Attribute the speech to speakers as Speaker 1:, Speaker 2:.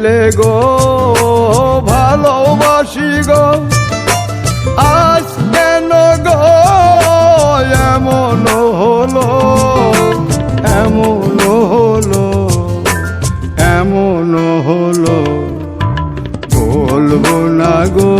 Speaker 1: বলেছিলে গো, ভালোবাসি গো। আজ কেন গো এমন হলো এমন হলো এমন হলো। বলব না গো